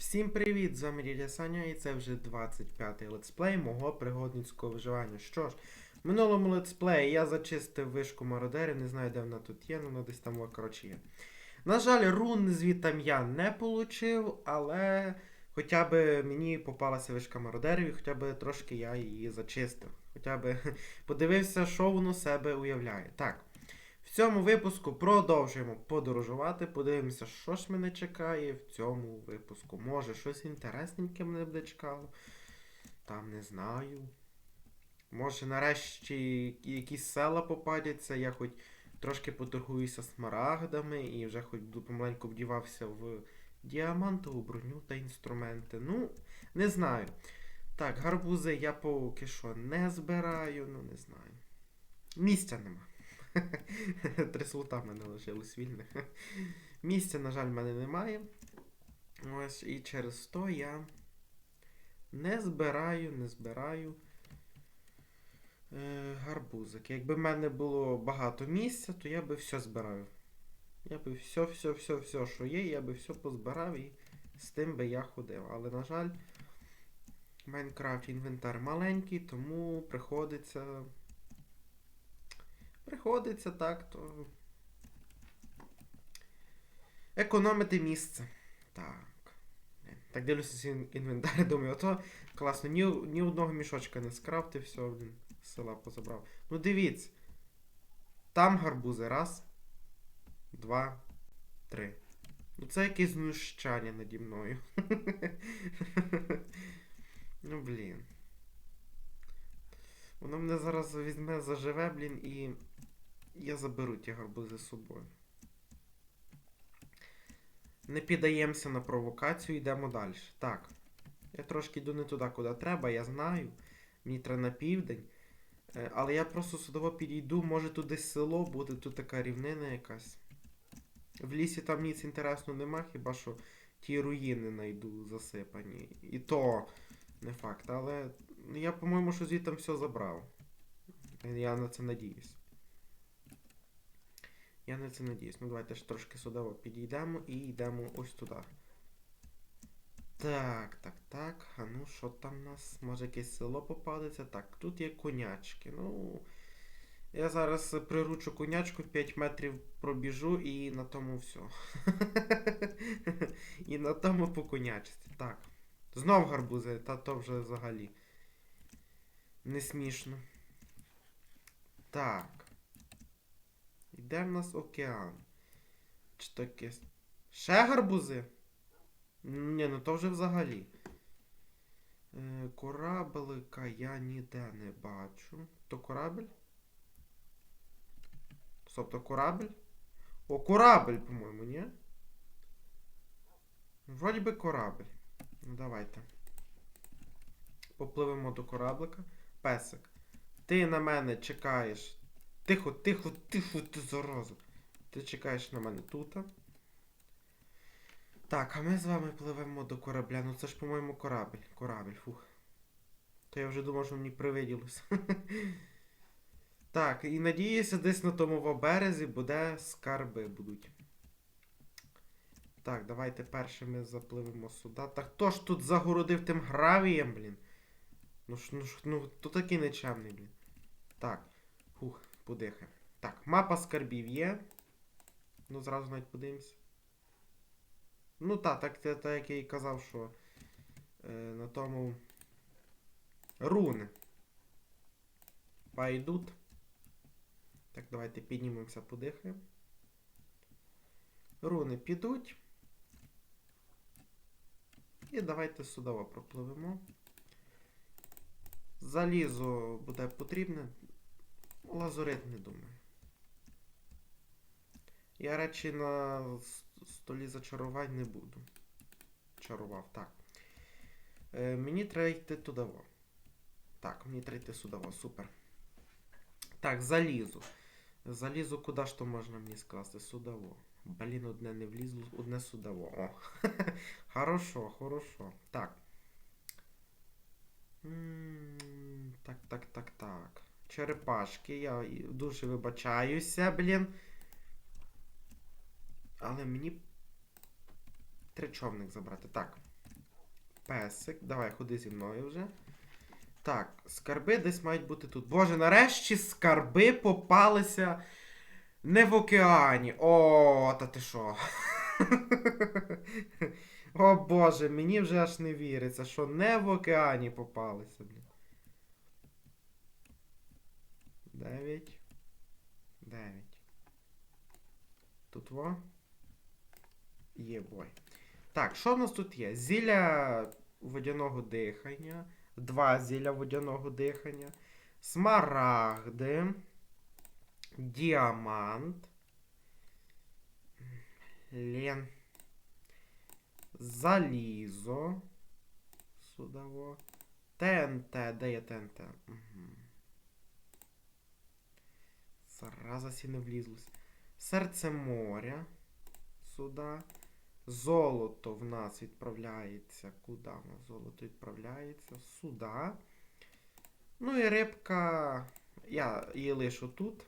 Всім привіт! З вами Дідя Саня і це вже 25-й летсплей мого пригодницького виживання. Що ж, в минулому летсплеї я зачистив вишку мародерів, не знаю, де вона тут є, але вона десь там, коротше, є. На жаль, рун звітам я не получив, але хоча б мені попалася вишка мародерів, і хоча б трошки я її зачистив. Хоча б подивився, що воно себе уявляє. Так. В цьому випуску продовжуємо подорожувати. Подивимося, що ж мене чекає в цьому випуску. Може, щось інтересненьке мене буде чекало. Там не знаю. Може, нарешті якісь села попадяться, я хоч трошки поторгуюся смарагдами і вже хоч помаленьку вдівався в діамантову броню та інструменти. Ну, не знаю. Так, гарбузи я поки що не збираю, ну не знаю. Місця нема. Три слота в мене лишилось вільних. Місця, на жаль, в мене немає. Ось, і через то я не збираю, не збираю е, гарбузики. Якби в мене було багато місця, то я би все збирав. Я би все, все, все, все, що є, я би все позбирав і з тим би я ходив. Але, на жаль, в Майнкрафті інвентар маленький, тому приходиться. Приходиться так, то. Економити місце. Так. Так дивлюся свій інвентар, думаю, ото класно, ні, ні одного мішочка не скрафтив, все, блін, з села позабрав. Ну дивіться. Там гарбузи. Раз, два, три. Ну це якесь знущання наді мною. ну блін. Воно мене зараз візьме заживе, блін, і я заберу ті гарбузи з собою. Не піддаємося на провокацію, йдемо далі. Так. Я трошки йду не туди, куди треба, я знаю. Мені треба на південь. Е, Але я просто судово підійду, може десь село буде, тут така рівнина якась. В лісі там ніц інтересного нема, хіба що ті руїни знайду засипані. І то не факт, але я, по-моєму, що звідти все забрав. Я на це надіюсь. Я на це надіюсь. Ну давайте ж трошки судово підійдемо і йдемо ось туди. Так, так, так. А ну що там у нас? Може якесь село попадеться? Так, тут є конячки. Ну. Я зараз приручу конячку 5 метрів пробіжу і на тому все. і на тому по конячці. Так. Знов гарбузи, та то вже взагалі. Не смішно. Так. І де в нас океан? Чи таке. Ще гарбузи? Ні, ну то вже взагалі. Е, кораблика я ніде не бачу. То корабель? Стоп, то корабель? О, корабель, по-моєму, ні? Вроді би корабель. Ну давайте. Попливемо до кораблика. Песик. Ти на мене чекаєш. Тихо, тихо, тихо, ти зараза. Ти чекаєш на мене тут. Так, а ми з вами пливемо до корабля. Ну це ж, по-моєму, корабель. Корабель, фух. То я вже думав, що мені привиділося. Так, і надіюся, десь на тому березі буде скарби будуть. Так, давайте першими запливемо сюди. Та хто ж тут загородив тим гравієм, блін? Ну ж, ну ж, ну, то такий нечемний, блін. Так. Фух, подихаємо. Так, мапа скарбів є. Ну, зразу навіть подивимось. Ну так, так, так, так як я і казав, що е, на тому руни. Пайдут. Так, давайте піднімемося, подихаємо. Руни підуть. І давайте судово пропливемо. Залізо буде потрібне. Лазурит не думаю. Я речі на столі зачарувань не буду. Чарував, так. Е, мені треба йти тудаво. Так, мені треба йти сюди, во, супер. Так, залізу. Залізу куди ж то можна мені скласти? Сюди. во. Блін, одне не влізло, одне сюди. во. О. хорошо, хорошо. Так. М, Так, так, так, так. Черепашки, я дуже вибачаюся, блін. Але мені Три човник забрати. Так. песик. Давай, ходи зі мною вже. Так, скарби десь мають бути тут. Боже, нарешті скарби попалися не в океані. О, та ти що? О Боже, мені вже аж не віриться, що не в океані попалися, блін. Дев'ять. Дев'ять. Тут во. Є бой. Так, що в нас тут є? Зілля водяного дихання. Два зілля водяного дихання. Смарагди. Діамант. Лен. Залізо. Судово. ТНТ. Де є ТНТ? Угу. Зараза сі не влізлось. Серце моря. Сюди. Золото в нас відправляється. Куди в нас золото відправляється? Сюди. Ну і рибка. Я її лишу тут.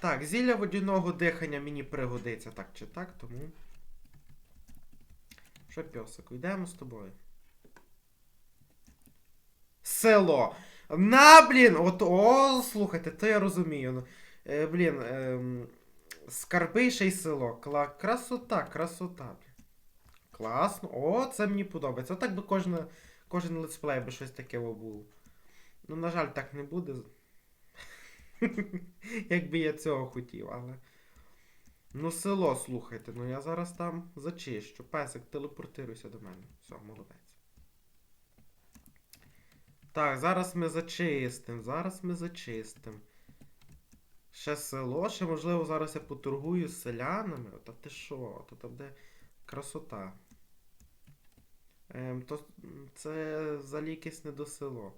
Так, зілля водяного дихання мені пригодиться так чи так, тому. Що, пьосику, йдемо з тобою. Село. На, блін! От, о, слухайте, то я розумію. Ну, Е, блін, ем, скарби ще й село. Кла... Красота, красота. Блін. Класно. О, це мені подобається. Отак би кожна, кожен летсплей би щось таке було. Ну, на жаль, так не буде. Якби я цього хотів, але. Ну, село, слухайте, ну я зараз там зачищу. Песик, телепортируйся до мене. Все, молодець. Так, зараз ми зачистимо. Зараз ми зачистимо. Ще село, ще можливо зараз я поторгую з селянами. Та ти що? Там буде красота. Ем, то це взагалі якесь не до село.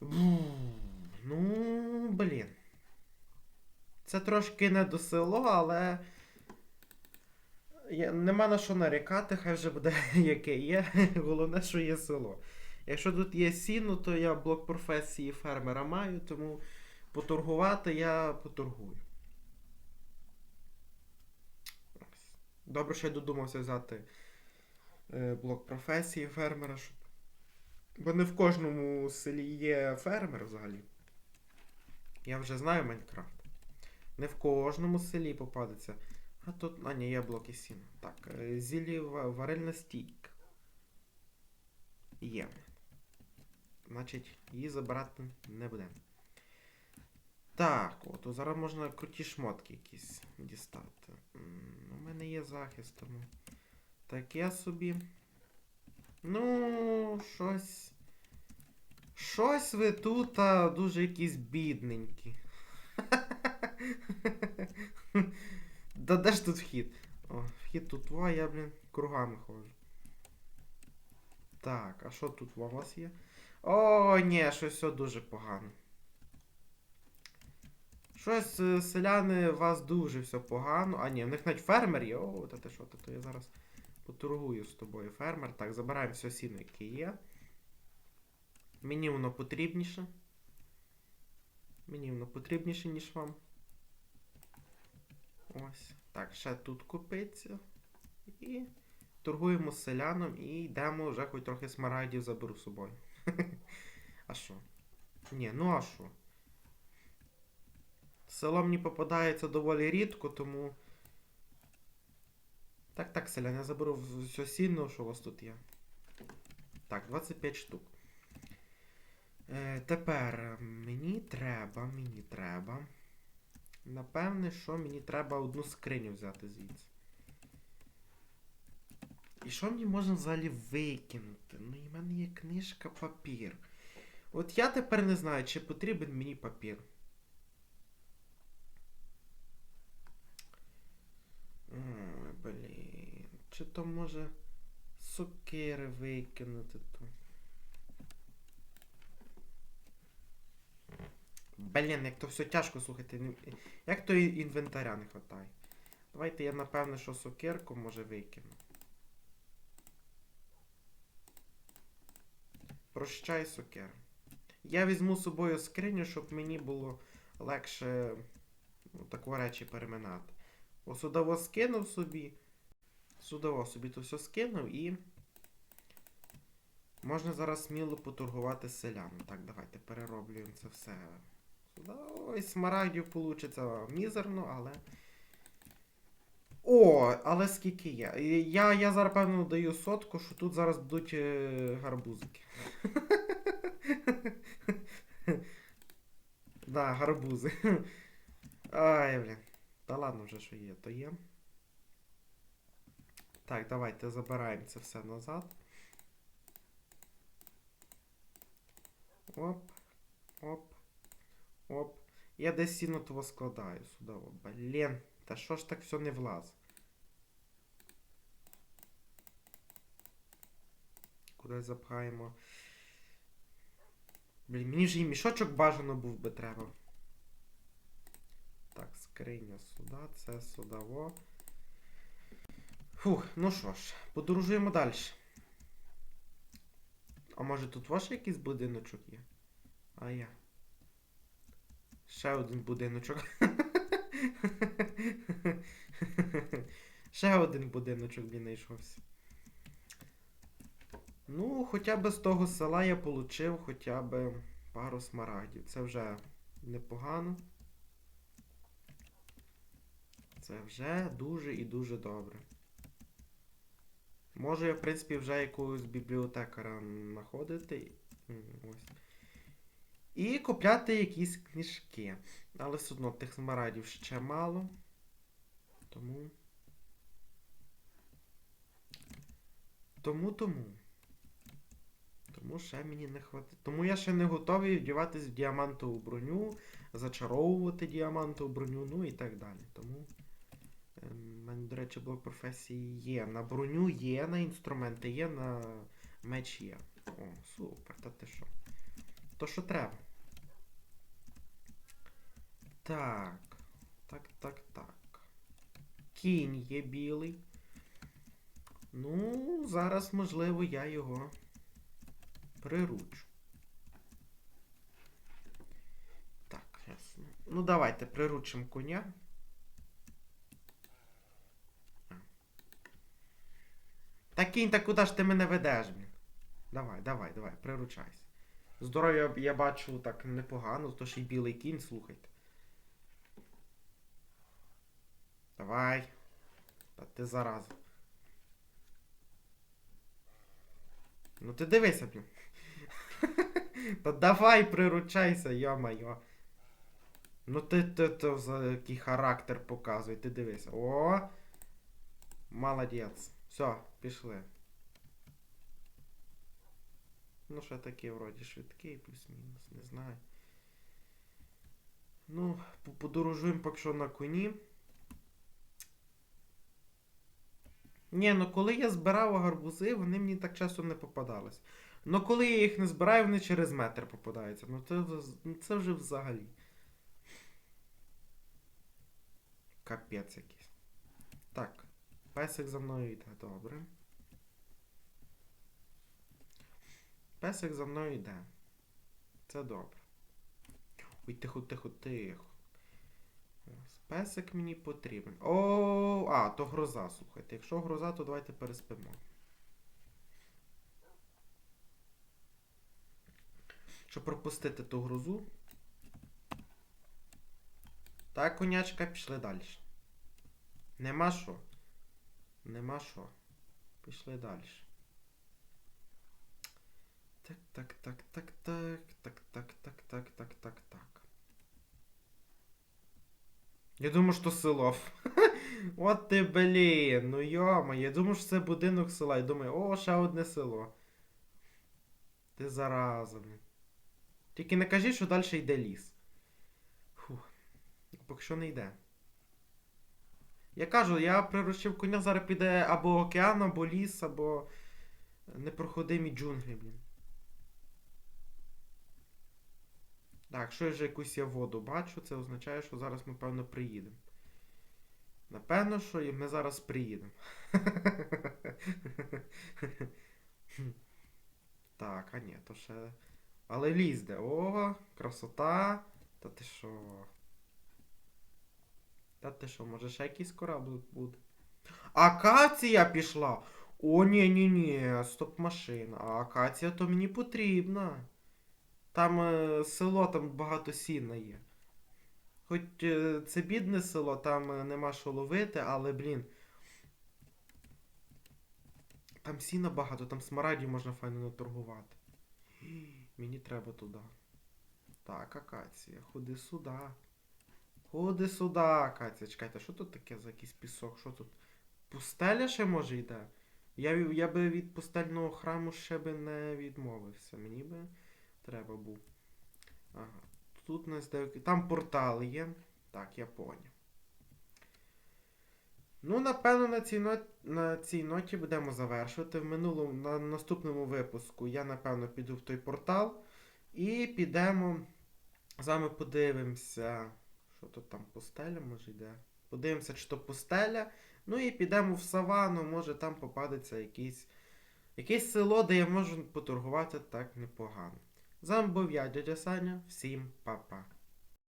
Бу, Ну, блін. Це трошки не до село, але. Нема на що нарікати, хай вже буде яке є. Головне, що є село. Якщо тут є сіно, то я блок професії фермера маю, тому поторгувати я поторгую. Добре, що я додумався взяти е, блок професії фермера. Бо не в кожному селі є фермер взагалі. Я вже знаю Майнкрафт. Не в кожному селі попадеться. А тут. А, ні, є блоки сіна. Так, е, зілі ва- варильна стійка. Є. Значить, її забирати не будемо. Так, от, зараз можна круті шмотки якісь дістати. У мене є захист, тому. Таке собі. Ну, щось. Щось ви тут а, дуже якісь бідненькі. Да де ж тут вхід? О, вхід тут во, я, блін, кругами ходжу. Так, а що тут у вас є? О, ні, щось все дуже погано. Щось е, селяни, у вас дуже все погано. А ні, в них навіть фермер є. О, та ти що, та то я зараз поторгую з тобою фермер. Так, забираємо все сіно, яке є. Мені воно потрібніше. Мені воно потрібніше, ніж вам. Ось. Так, ще тут купиться. І торгуємо з селяном і йдемо вже хоч трохи смарагдів заберу з собою. А що? Ні, ну а що? Село мені попадається доволі рідко, тому. Так, так, селян, я заберу все сінно, що у вас тут є. Так, 25 штук. Е, тепер мені треба, мені треба. Напевне, що мені треба одну скриню взяти звідси. І що мені можна взагалі викинути? Ну, і в мене є книжка, папір. От я тепер не знаю, чи потрібен мені папір. Ой, блін. Чи то може сокири викинути то. Блін, як то все тяжко слухайте. Як то інвентаря не вистачає. Давайте я напевно, що сокирку може викину. Прощай, сокер. Я візьму з собою скриню, щоб мені було легше ну, таку речі переминати. Ось сюди скинув собі. Судово собі то все скинув і. Можна зараз сміло поторгувати з. Так, давайте перероблюємо це все. Сюди. Ой, смарагдів получиться мізерно, але. О, але скільки є. Я, я зараз, певно, даю сотку, що тут зараз будуть е, гарбузики. Да, гарбузи. Ай, блін. Та ладно вже, що є, то є. Так, давайте забираємо це все назад. Оп. Оп. Оп. Я десь сіно того складаю сюди. Блін. Та що ж так все не влаз? Куди запхаємо? Блін, мені ж і мішочок бажано був би треба. Так, скриня сюди, це сюди. Во. Фух, ну що ж, подорожуємо далі. А може тут ваш якийсь будиночок є? А я. Ще один будиночок. Ще один будиночок він знайшовся. Ну, хоча б з того села я отримав хоча б пару смарагдів. Це вже непогано. Це вже дуже і дуже добре. Можу я, в принципі, вже якогось бібліотекара знаходити. Ось. І купляти якісь книжки. Але все одно тих смарагдів ще мало. Тому. Тому тому. Тому ще мені не хватить. Тому я ще не готовий вдіватись в діамантову броню, зачаровувати діамантову броню, ну і так далі. Тому. У мене, до речі, блок професії є. На броню є, на інструменти є, на меч є. О, супер, та ти що? То що треба. Так. Так, так, так. Кінь є білий. Ну, зараз, можливо, я його приручу. Так, ясно. Ну, давайте приручимо коня. Та кінь, та куди ж ти мене ведеш, блін? Давай, давай, давай, приручайся. Здоров'я я бачу так непогано, то ще й білий кінь, слухайте. Давай. Та ти зараза. Ну ти дивися, блін. Та давай приручайся, йо-майо. Ну ти, ти, ти який характер показує, ти дивися. О! Молодець. Все, пішли. Ну, ще такий вроді швидкий, плюс-мінус, не знаю. Ну, подорожуємо поки що на коні. Ні, ну коли я збирав гарбузи, вони мені так часто не попадались. Ну коли я їх не збираю, вони через метр попадаються. Ну це, ну, це вже взагалі. Капець якийсь. Так. Песик за мною йде, добре. Песик за мною йде. Це добре. Ой, тихо, тихо, тихо. Песик мені потрібен. О, а, то гроза, слухайте. Якщо гроза, то давайте переспимо. Щоб пропустити ту грозу. Так, конячка, пішли далі. Нема що. Нема що. Пішли далі. Так, так, так, так, так, так, так, так, так, так, так, так. Я думаю, що село. От ти, блін, ну йома, я думав, що це будинок села. Я думаю, о, ще одне село. Ти зараза, блін. Тільки не кажи, що далі йде ліс. Фух. Поки що не йде. Я кажу, я приручив коня, зараз піде або океан, або ліс, або непроходимі джунглі, блін. Так, я вже якусь я воду бачу, це означає, що зараз ми, певно, приїдемо. Напевно, що ми зараз приїдемо. Так, а ні, то ще. Але ліс де. О, красота. Та ти що? Та ти що, може ще якийсь кораблик буде? Акація пішла. О, ні, ні, ні, стоп машина. А акація то мені потрібна. Там е, село, там багато сіна є. Хоч е, це бідне село, там е, нема що ловити, але, блін. Там сіна багато, там смарагдів можна файно наторгувати. Мені треба туди. Так, акація, ходи сюди. Ходи сюди, акація. Чекайте, що тут таке за якийсь пісок? Що тут? Пустеля ще може йде? Я, я би від пустельного храму ще би не відмовився. Мені би треба був. Ага. Тут у нас. Там портали є. Так, я поняв. Ну, напевно, на цій, нот... на цій ноті будемо завершувати. В минулому, на наступному випуску я, напевно, піду в той портал. І підемо. З вами подивимося. Що тут там пустеля, може йде? Подивимося, чи то пустеля. Ну і підемо в савану, може там попадеться якийсь, якесь село, де я можу поторгувати так непогано. З вами був я, дядя Саня. Всім па-па.